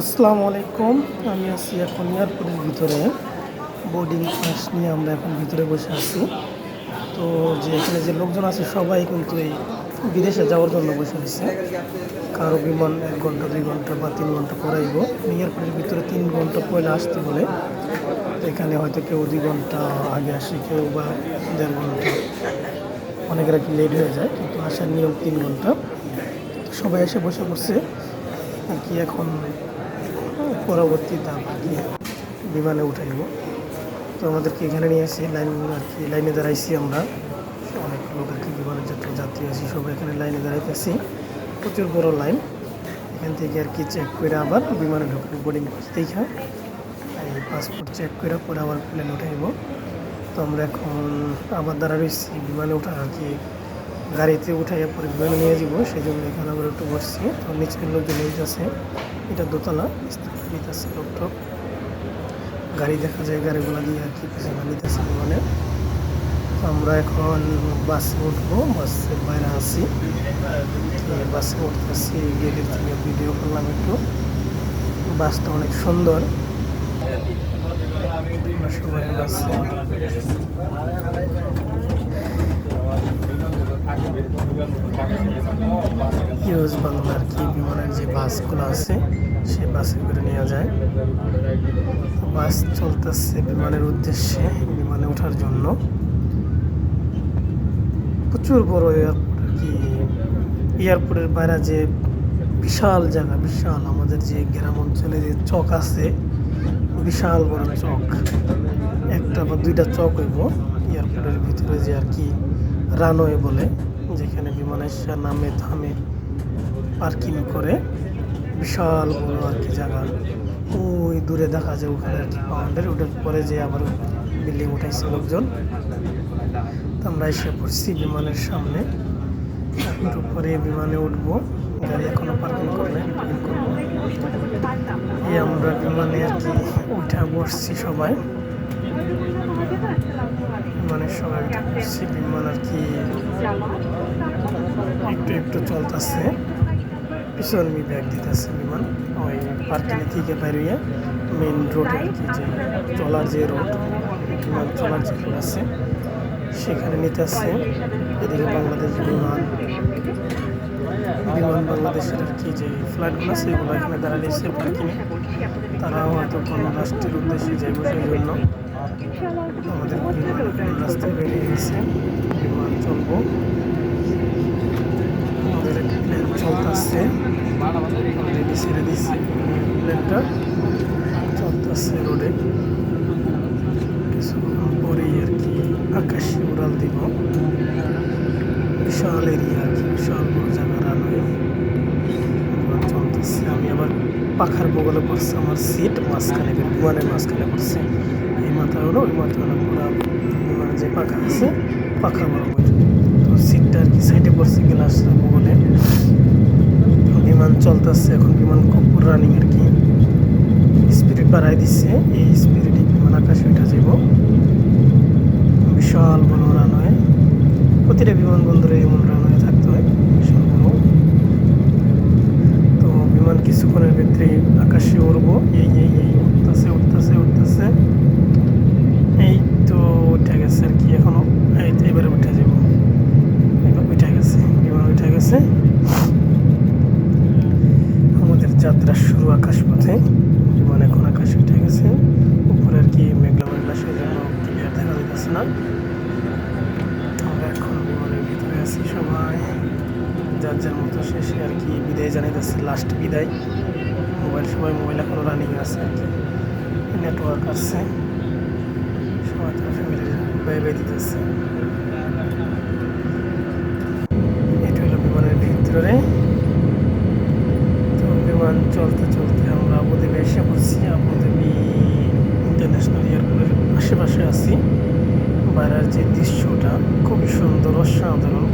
আসসালামু আলাইকুম। আমি আছি এখন এয়ারপোর্টের ভিতরে। বোর্ডিং পাস নিয়ে আমরা এখন ভিতরে বসে আছি। তো যে এখানে যে লোকজন আছে, সবাই কিন্তু এই বিদেশে যাওয়ার জন্য বসে আছে কারও বিমান এক ঘণ্টা, দুই ঘণ্টা বা তিন ঘণ্টা পরাইব এয়ারপোর্টের ভিতরে তিন ঘণ্টা পরে আসতে বলে। এখানে হয়তো কেউ দুই ঘণ্টা আগে আসে, কেউ বা দেড় ঘণ্টা। অনেকের কি লেট হয়ে যায়, কিন্তু আসার নিয়ম তিন ঘণ্টা। সবাই এসে বসে পড়ছে। কি এখন পরবর্তী আর কি বিমানে উঠাইব তো আমাদেরকে এখানে নিয়ে আসি লাইন আর কি, লাইনে দাঁড়াইছি আমরা। অনেক লোক আর কি বিমানের যাত্রী যাত্রী আছি, সবাই এখানে লাইনে দাঁড়াইতেছি। প্রচুর বড় লাইন। এখান থেকে আর কি চেক করে আবার বিমানে ঢুকবো বোর্ডিং পাস দেখা এই পাসপোর্ট চেক করে পরে আবার প্লেন উঠাইব তো আমরা এখন আবার দাঁড়া রয়েছি বিমানে উঠা আর কি গাড়িতে উঠাইয়া পরে নিয়ে যাব সেই জন্য এখানে আবার একটু বসছি। তো নিচের লোকজন আছে, এটা দোতলা নিতেছে লোক গাড়ি দেখা যায়, গাড়িগুলো দিয়ে আর কি পিছনে নিতেছে বিমানে তো আমরা এখন বাসে উঠবো, বাসের বাইরে তো বাসে উঠতেছি, গেটের থেকে ভিডিও করলাম একটু। বাসটা অনেক সুন্দর। আমরা সবাই বাসে ইউজ বাংলার কি বিমানের যে বাসগুলো আছে, সেই বাসে করে নেওয়া যায়। বাস চলতেছে বিমানের উদ্দেশ্যে বিমানে ওঠার জন্য। প্রচুর বড় এয়ারপোর্ট কি। এয়ারপোর্টের বাইরে যে বিশাল জায়গা, বিশাল আমাদের যে গ্রাম অঞ্চলে যে চক আছে, বিশাল বড় চক। একটা বা দুইটা চক হইব এয়ারপোর্টের ভিতরে যে আর কি রানওয়ে বলে। যেখানে বিমান এসে নামে থামে পার্কিং করে বিশাল বড় আর কি জায়গা। ওই দূরে দেখা যায় ওখানে আর কি পাউন্ডের ওটার পরে যে আবার বিল্ডিং উঠাইছে লোকজন। তো আমরা এসে পড়ছি বিমানের সামনে। একটু পরে বিমানে উঠবো। গাড়ি এখনও পার্কিং করবে। এই আমরা বিমানে আর কি উঠা বসছি সবাই। সবাই উঠে মাল আর কি একটু একটু চলতেছে। পিছন মি ব্যাগ দিতেছে বিমান। ওই পার্কিং থেকে বেরিয়ে মেন রোডে আর কি যে চলার যে রোড চলার যে রোড আছে সেখানে নিতে আসছে এদিকে বাংলাদেশ বিমান বিমান বাংলাদেশের কি যে ফ্লাইটগুলো এগুলো এখানে দাঁড়ালে এসে পার্কিংয়ে তারাও হয়তো কোনো রাষ্ট্রের উদ্দেশ্যে যাইব সেই জন্য আমাদের রাস্তায় বেরিয়ে গেছে বিমান চলবো আমাদের প্লেন চলতেছে অলরেডি ছেড়ে দিচ্ছে প্লেনটা চলতেছে রোডে কিছুক্ষণ পরেই আর কি আকাশে উড়াল দিব বিশাল এরিয়া, বিশাল বড় জায়গা রানওয়ে চলতেছে। আমি আবার পাখার বগলে পড়ছে, আমার সিট মাঝখানে বিমানের মাঝখানে পড়ছে। এই মাথা হলো, ওই মাথা হলো পুরো বিমানের যে পাখা আছে, পাখা বরাবর। তো সিটটা আর কি সাইডে পড়ছে গ্লাস বগলে। বিমান চলতেছে, এখন বিমান খুব রানিং আর কি। স্পিড বাড়াই দিচ্ছে এই স্পিডে বিমান আকাশে উঠে যাব বিশাল বড় রান রানওয়ে প্রতিটা বিমানবন্দরে এমন রানওয়ে থাকতে হয় বিশাল তো বিমান কিছুক্ষণের ভিতরে আকাশে উড়বো। এই এই এই, উঠতেছে উঠতেছে উঠতেছে। এই তো উঠে গেছে আর কি এখনও। এই এবারে উঠে যাব। এবার উঠে গেছে, বিমান উঠে গেছে। আমাদের যাত্রা শুরু আকাশপথে। বিমান এখন আকাশে উঠে গেছে। উপরে আর কি মেঘলা মেঘলা সেজন্য ক্লিয়ার দেখা যাচ্ছে না আমরা এখন বিমানের ভিতরে আছি সবাই যার যার মতো শেষে আর কি বিদায় জানাইতেছে লাস্ট বিদায়। মোবাইল সবাই মোবাইল এখনও রানিং আছে, আর কি। নেটওয়ার্ক আসছে সবাই তার ফ্যামিলির ব্যয় ব্যয় দিতেছে। এটা হলো বিমানের ভিতরে। তো বিমান চলতে চলতে আমরা আবুধাবি এসে পড়ছি। আবুধাবি ইন্টারন্যাশনাল এয়ারপোর্টের আশেপাশে আছি। বাইরের যে দৃশ্যটা খুবই সুন্দর, অসাধারণ।